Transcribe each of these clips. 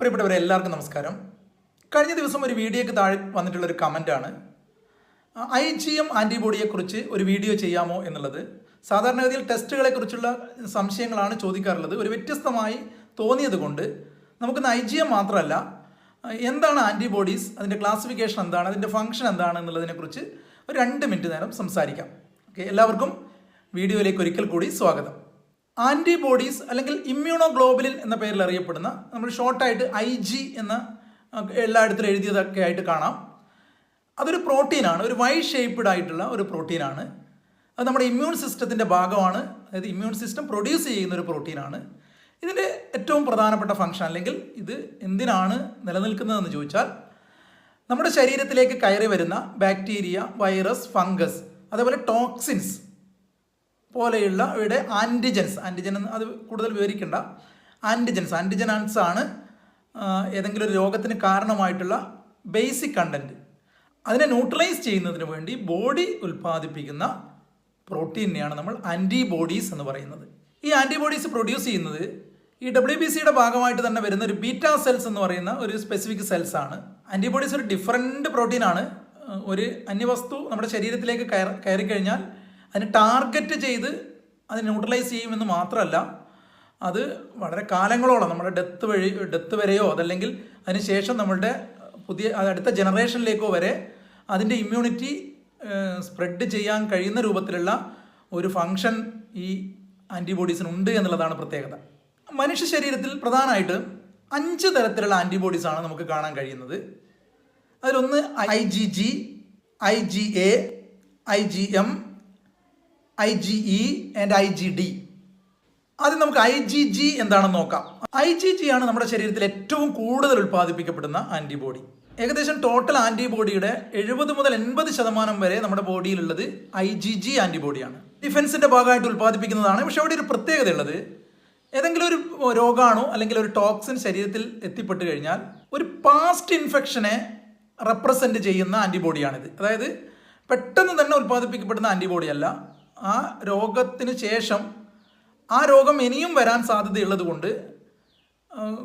പ്രിയപ്പെട്ടവരെ എല്ലാവർക്കും നമസ്കാരം. കഴിഞ്ഞ ദിവസം ഒരു വീഡിയോയ്ക്ക് താഴെ വന്നിട്ടുള്ള ഒരു കമന്റാണ് ഐ ജി എം ആന്റിബോഡിയെക്കുറിച്ച് ഒരു വീഡിയോ ചെയ്യാമോ എന്നുള്ളത്. സാധാരണഗതിയിൽ ടെസ്റ്റുകളെക്കുറിച്ചുള്ള സംശയങ്ങളാണ് ചോദിക്കാറുള്ളത്. ഒരു വ്യത്യസ്തമായി തോന്നിയത് കൊണ്ട് നമുക്കിന്ന് ഐ ജി എം മാത്രമല്ല എന്താണ് ആന്റിബോഡീസ് അതിന്റെ ക്ലാസിഫിക്കേഷൻ എന്താണ് അതിന്റെ ഫംഗ്ഷൻ എന്താണ് എന്നുള്ളതിനെക്കുറിച്ച് ഒരു രണ്ട് മിനിറ്റ് നേരം സംസാരിക്കാം. ഓക്കെ എല്ലാവർക്കും വീഡിയോയിലേക്ക് ഒരിക്കൽ കൂടി സ്വാഗതം. ആന്റിബോഡീസ് അല്ലെങ്കിൽ ഇമ്മ്യൂണോഗ്ലോബുലിൻ എന്ന പേരിൽ അറിയപ്പെടുന്ന നമ്മൾ ഷോർട്ടായിട്ട് ഐ ജി എന്ന എല്ലായിടത്തും എഴുതിയതൊക്കെ ആയിട്ട് കാണാം. അതൊരു പ്രോട്ടീനാണ് ഒരു വൈ ഷേപ്പ്ഡ് ആയിട്ടുള്ള ഒരു പ്രോട്ടീനാണ് അത് നമ്മുടെ ഇമ്മ്യൂൺ സിസ്റ്റത്തിന്റെ ഭാഗമാണ്. അതായത് ഇമ്മ്യൂൺ സിസ്റ്റം പ്രൊഡ്യൂസ് ചെയ്യുന്ന ഒരു പ്രോട്ടീനാണ് ഇതിന്റെ ഏറ്റവും പ്രധാനപ്പെട്ട ഫംഗ്ഷൻ അല്ലെങ്കിൽ ഇത് എന്തിനാണ് നിലനിൽക്കുന്നതെന്ന് ചോദിച്ചാൽ നമ്മുടെ ശരീരത്തിലേക്ക് കയറി വരുന്ന ബാക്ടീരിയ വൈറസ് ഫംഗസ് അതേപോലെ ടോക്സിൻസ് പോലെയുള്ള ഇവിടെ ആന്റിജൻസ് ആന്റിജൻ എന്ന് അത് കൂടുതൽ വിവരിക്കേണ്ട. ആന്റിജൻസ് ആന്റിജനാൻസ് ആണ് ഏതെങ്കിലും ഒരു രോഗത്തിന് കാരണമായിട്ടുള്ള ബേസിക് കണ്ടന്റ് അതിനെ ന്യൂട്രലൈസ് ചെയ്യുന്നതിന് വേണ്ടി ബോഡി ഉൽപ്പാദിപ്പിക്കുന്ന പ്രോട്ടീനെയാണ് നമ്മൾ ആന്റിബോഡീസ് എന്ന് പറയുന്നത്. ഈ ആന്റിബോഡീസ് പ്രൊഡ്യൂസ് ചെയ്യുന്നത് ഈ ഡബ്ല്യു ബി സിയുടെ ഭാഗമായിട്ട് തന്നെ വരുന്ന ഒരു ബീറ്റാ സെൽസ് എന്ന് പറയുന്ന ഒരു സ്പെസിഫിക് സെൽസ് ആണ്. ആന്റിബോഡീസ് ഒരു ഡിഫറെന്റ് പ്രോട്ടീനാണ് ഒരു അന്യവസ്തു നമ്മുടെ ശരീരത്തിലേക്ക് കയറി കഴിഞ്ഞാൽ അതിന് ടാർഗറ്റ് ചെയ്ത് അത് ന്യൂട്രലൈസ് ചെയ്യുമെന്ന് മാത്രമല്ല അത് വളരെ കാലങ്ങളോളം നമ്മുടെ ഡെത്ത് വഴി ഡെത്ത് വരെയോ അതല്ലെങ്കിൽ അതിനുശേഷം നമ്മളുടെ പുതിയ അടുത്ത ജനറേഷനിലേക്കോ വരെ അതിന്റെ ഇമ്മ്യൂണിറ്റി സ്പ്രെഡ് ചെയ്യാൻ കഴിയുന്ന രൂപത്തിലുള്ള ഒരു ഫങ്ഷൻ ഈ ആന്റിബോഡീസിനുണ്ട് എന്നുള്ളതാണ് പ്രത്യേകത. മനുഷ്യ ശരീരത്തിൽ പ്രധാനമായിട്ട് അഞ്ച് തരത്തിലുള്ള ആന്റിബോഡീസാണ് നമുക്ക് കാണാൻ കഴിയുന്നത്. അതിലൊന്ന് I G G I G A I G M I G E and I G D ആദ്യം നമുക്ക് ഐ ജി ജി എന്താണെന്ന് നോക്കാം. ഐ ജി ജി ആണ് നമ്മുടെ ശരീരത്തിൽ ഏറ്റവും കൂടുതൽ ഉൽപ്പാദിപ്പിക്കപ്പെടുന്ന ആന്റിബോഡി ഏകദേശം ടോട്ടൽ ആന്റിബോഡിയുടെ എഴുപത് മുതൽ എൺപത് ശതമാനം വരെ നമ്മുടെ ബോഡിയിലുള്ളത് ഐ ജി ജി ആന്റിബോഡിയാണ് ഡിഫൻസിന്റെ ഭാഗമായിട്ട് ഉൽപ്പാദിപ്പിക്കുന്നതാണ്. പക്ഷെ അവിടെ ഒരു പ്രത്യേകത ഉള്ളത്. ഏതെങ്കിലും ഒരു രോഗാണോ അല്ലെങ്കിൽ ഒരു ടോക്സിൻ ശരീരത്തിൽ എത്തിപ്പെട്ട് കഴിഞ്ഞാൽ ഒരു പാസ്റ്റ് ഇൻഫെക്ഷനെ റെപ്രസെന്റ് ചെയ്യുന്ന ആന്റിബോഡിയാണിത് അതായത് പെട്ടെന്ന് തന്നെ ഉൽപ്പാദിപ്പിക്കപ്പെടുന്ന ആന്റിബോഡി അല്ല ആ രോഗത്തിന് ശേഷം ആ രോഗം ഇനിയും വരാൻ സാധ്യതയുള്ളത് കൊണ്ട്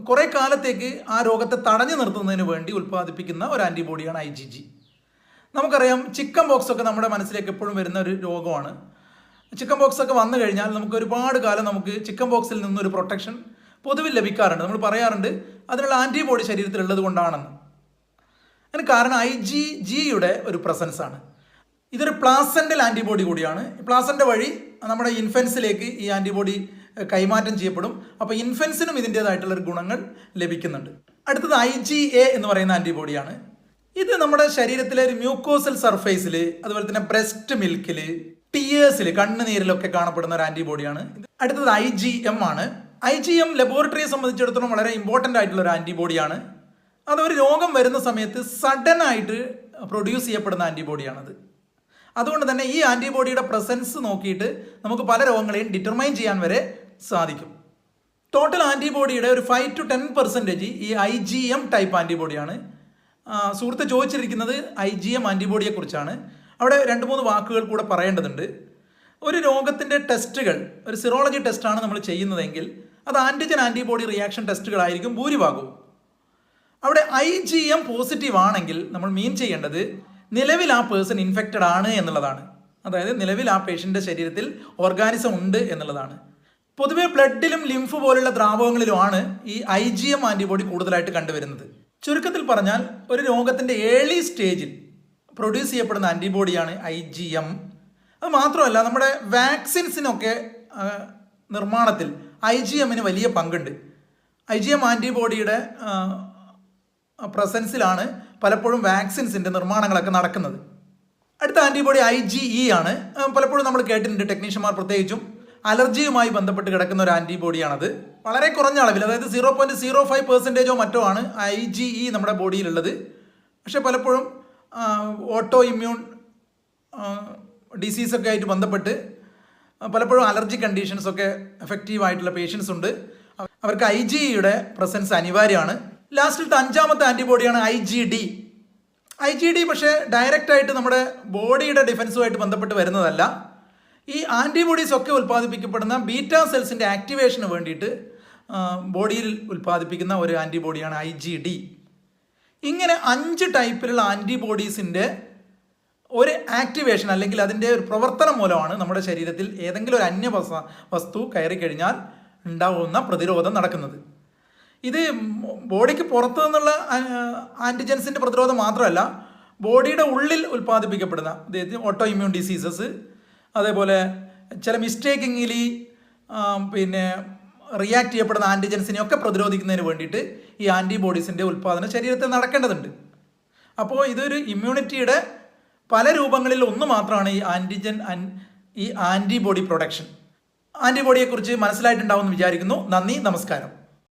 കുറേ കാലത്തേക്ക് ആ രോഗത്തെ തടഞ്ഞു നിർത്തുന്നതിന് വേണ്ടി ഉൽപ്പാദിപ്പിക്കുന്ന ഒരു ആന്റിബോഡിയാണ് ഐ ജി ജി. നമുക്കറിയാം ചിക്കൻ ബോക്സ് ഒക്കെ നമ്മുടെ മനസ്സിലേക്ക് എപ്പോഴും വരുന്ന ഒരു രോഗമാണ്. ചിക്കൻ ബോക്സ് ഒക്കെ വന്നു കഴിഞ്ഞാൽ നമുക്ക് ഒരുപാട് കാലം നമുക്ക് ചിക്കൻ ബോക്സിൽ നിന്നൊരു പ്രൊട്ടക്ഷൻ പൊതുവിൽ ലഭിക്കാറുണ്ട്. നമ്മൾ പറയാറുണ്ട് അതിനുള്ള ആന്റിബോഡി ശരീരത്തിലുള്ളത് കൊണ്ടാണെന്ന്. അതിന് കാരണം ഐ ജി ജിയുടെ ഒരു പ്രസൻസാണ്. ഇതൊരു പ്ലാസന്റൽ ആന്റിബോഡി കൂടിയാണ്. പ്ലാസന്റ വഴി നമ്മുടെ ഇൻഫൻസിലേക്ക് ഈ ആന്റിബോഡി കൈമാറ്റം ചെയ്യപ്പെടും. അപ്പോൾ ഇൻഫൻസിനും ഇതിന്റേതായിട്ടുള്ളൊരു ഗുണങ്ങൾ ലഭിക്കുന്നുണ്ട്. അടുത്തത് ഐ ജി എ എന്ന് പറയുന്ന ആന്റിബോഡിയാണ് ഇത് നമ്മുടെ ശരീരത്തിലെ ഒരു മ്യൂക്കോസൽ സർഫേസിൽ അതുപോലെ തന്നെ ബ്രസ്റ്റ് മിൽക്കിൽ ടിയേഴ്സിൽ കണ്ണുനീരിലൊക്കെ കാണപ്പെടുന്ന ഒരു ആന്റിബോഡിയാണ് അടുത്തത് ഐ ജി എം ആണ്. ഐ ജി എം ലബോറട്ടറിയെ സംബന്ധിച്ചിടത്തോളം വളരെ ഇമ്പോർട്ടന്റ് ആയിട്ടുള്ള ഒരു ആന്റിബോഡിയാണ് അത് ഒരു രോഗം വരുന്ന സമയത്ത് സഡൻ ആയിട്ട് പ്രൊഡ്യൂസ് ചെയ്യപ്പെടുന്ന ആന്റിബോഡിയാണത് അതുകൊണ്ട് തന്നെ ഈ ആന്റിബോഡിയുടെ പ്രസൻസ് നോക്കിയിട്ട് നമുക്ക് പല രോഗങ്ങളെയും ഡിറ്റർമൈൻ ചെയ്യാൻ വരെ സാധിക്കും. ടോട്ടൽ ആന്റിബോഡിയുടെ ഒരു ഫൈവ് ടു ടെൻ പെർസെന്റേജ് ഈ ഐ ജി എം ടൈപ്പ് ആന്റിബോഡിയാണ് സുഹൃത്ത് ചോദിച്ചിരിക്കുന്നത് ഐ ജി എം ആന്റിബോഡിയെക്കുറിച്ചാണ് അവിടെ രണ്ട് മൂന്ന് വാക്കുകൾ കൂടെ പറയേണ്ടതുണ്ട്. ഒരു രോഗത്തിന്റെ ടെസ്റ്റുകൾ ഒരു സിറോളജി ടെസ്റ്റാണ് നമ്മൾ ചെയ്യുന്നതെങ്കിൽ അത് ആന്റിജൻ ആന്റിബോഡി റിയാക്ഷൻ ടെസ്റ്റുകളായിരിക്കും ഭൂരിഭാഗവും. അവിടെ ഐ ജി എം പോസിറ്റീവ് ആണെങ്കിൽ നമ്മൾ മീൻ ചെയ്യേണ്ടത് നിലവിൽ ആ പേഴ്സൺ ഇൻഫെക്റ്റഡ് ആണ് എന്നുള്ളതാണ്. അതായത് നിലവിൽ ആ പേഷ്യന്റെ ശരീരത്തിൽ ഓർഗാനിസം ഉണ്ട് എന്നുള്ളതാണ്. പൊതുവേ ബ്ലഡിലും ലിംഫ് പോലുള്ള ദ്രാവകങ്ങളിലുമാണ് ഈ ഐ ജി എം ആന്റിബോഡി കൂടുതലായിട്ട് കണ്ടുവരുന്നത്. ചുരുക്കത്തിൽ പറഞ്ഞാൽ ഒരു രോഗത്തിന്റെ ഏർലി സ്റ്റേജിൽ പ്രൊഡ്യൂസ് ചെയ്യപ്പെടുന്ന ആന്റിബോഡിയാണ് ഐ ജി എം അത് മാത്രമല്ല നമ്മുടെ വാക്സിൻസിനൊക്കെ നിർമ്മാണത്തിൽ ഐ ജി എമ്മിന് വലിയ പങ്കുണ്ട്. ഐ ജി എം ആന്റിബോഡിയുടെ പ്രസൻസിലാണ് പലപ്പോഴും വാക്സിൻസിന്റെ നിർമ്മാണങ്ങളൊക്കെ നടക്കുന്നത്. അടുത്ത ആന്റിബോഡി ഐ ജി ഇ ആണ്. പലപ്പോഴും നമ്മൾ കേട്ടിട്ടുണ്ട് ടെക്നീഷ്യന്മാർ പ്രത്യേകിച്ചും അലർജിയുമായി ബന്ധപ്പെട്ട് കിടക്കുന്ന ഒരു ആന്റിബോഡിയാണത് വളരെ കുറഞ്ഞ അളവിൽ അതായത് സീറോ പോയിന്റ് സീറോ ഫൈവ് പെർസെന്റേജോ മറ്റോ ആണ് ഐ ജി ഇ നമ്മുടെ ബോഡിയിലുള്ളത് പക്ഷെ പലപ്പോഴും ഓട്ടോ ഇമ്മ്യൂൺ ഡിസീസൊക്കെ ആയിട്ട് ബന്ധപ്പെട്ട് പലപ്പോഴും അലർജി കണ്ടീഷൻസൊക്കെ എഫക്റ്റീവ് ആയിട്ടുള്ള പേഷ്യൻസ് ഉണ്ട്. അവർക്ക് ഐ ജി ഇയുടെ പ്രസൻസ് അനിവാര്യമാണ്. ലാസ്റ്റിലത്തെ അഞ്ചാമത്തെ ആന്റിബോഡിയാണ് I G D I G D പക്ഷേ ഡയറക്റ്റായിട്ട് നമ്മുടെ ബോഡിയുടെ ഡിഫൻസുമായിട്ട് ബന്ധപ്പെട്ട് വരുന്നതല്ല. ഈ ആന്റിബോഡീസ് ഒക്കെ ഉൽപ്പാദിപ്പിക്കപ്പെടുന്ന ബീറ്റ സെൽസിന്റെ ആക്ടിവേഷന് വേണ്ടിയിട്ട് ബോഡിയിൽ ഉൽപ്പാദിപ്പിക്കുന്ന ഒരു ആന്റിബോഡിയാണ് ഐ ജി ഡി ഇങ്ങനെ അഞ്ച് ടൈപ്പിലുള്ള ആന്റിബോഡീസിന്റെ ഒരു ആക്ടിവേഷൻ അല്ലെങ്കിൽ അതിന്റെ ഒരു പ്രവർത്തനം മൂലമാണ് നമ്മുടെ ശരീരത്തിൽ ഏതെങ്കിലും ഒരു അന്യ വസ്തു- കയറി കഴിഞ്ഞാൽ ഉണ്ടാകുന്ന പ്രതിരോധം നടക്കുന്നത്. ഇത് ബോഡിക്ക് പുറത്തു നിന്നുള്ള ആന്റിജൻസിന്റെ പ്രതിരോധം മാത്രമല്ല ബോഡിയുടെ ഉള്ളിൽ ഉൽപ്പാദിപ്പിക്കപ്പെടുന്ന അതായത് ഓട്ടോ ഇമ്മ്യൂൺ ഡിസീസസ് അതേപോലെ ചില മിസ്റ്റേക്കിങ്ങിലി പിന്നെ റിയാക്ട് ചെയ്യപ്പെടുന്ന ആന്റിജൻസിനെയൊക്കെ പ്രതിരോധിക്കുന്നതിന് വേണ്ടിയിട്ട് ഈ ആന്റിബോഡീസിന്റെ ഉൽപ്പാദനം ശരീരത്തിൽ നടക്കേണ്ടതുണ്ട്. അപ്പോൾ ഇതൊരു ഇമ്മ്യൂണിറ്റിയുടെ പല രൂപങ്ങളിൽ ഒന്ന് മാത്രമാണ് ഈ ആന്റിജൻ ഈ ആന്റിബോഡി പ്രൊഡക്ഷൻ ആന്റിബോഡിയെക്കുറിച്ച് മനസ്സിലായിട്ടുണ്ടാവുമെന്ന് വിചാരിക്കുന്നു. നന്ദി നമസ്കാരം.